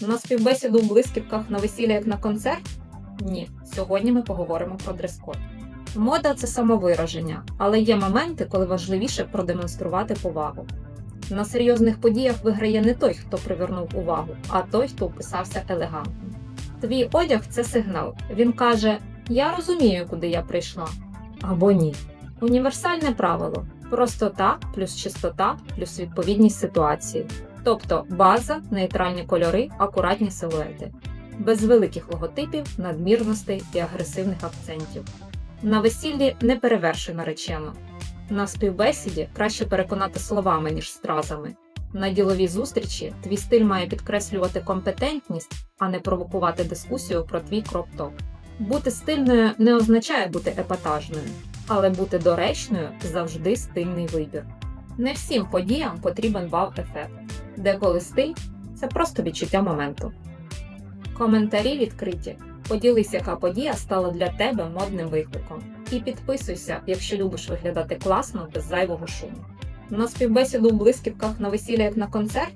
На співбесіду в блисківках на весілля як на концерт? Ні. Сьогодні ми поговоримо про дрес-код. Мода це самовираження, але є моменти, коли важливіше продемонструвати повагу. На серйозних подіях виграє не той, хто привернув увагу, а той, хто вписався елегантно. Твій одяг це сигнал. Він каже: Я розумію, куди я прийшла. Або ні. Універсальне правило: простота плюс чистота плюс відповідність ситуації. Тобто база, нейтральні кольори, акуратні силуети, без великих логотипів, надмірностей і агресивних акцентів. На весіллі не перевершуй наречено. На співбесіді краще переконати словами, ніж стразами. На діловій зустрічі твій стиль має підкреслювати компетентність, а не провокувати дискусію про твій кроп-топ. Бути стильною не означає бути епатажною, але бути доречною завжди стильний вибір. Не всім подіям потрібен вау-ефект. Деколи стиль це просто відчуття моменту. Коментарі відкриті. Поділись, яка подія стала для тебе модним викликом. І підписуйся, якщо любиш виглядати класно без зайвого шуму. На співбесіду у блисківках на весілля як на концерт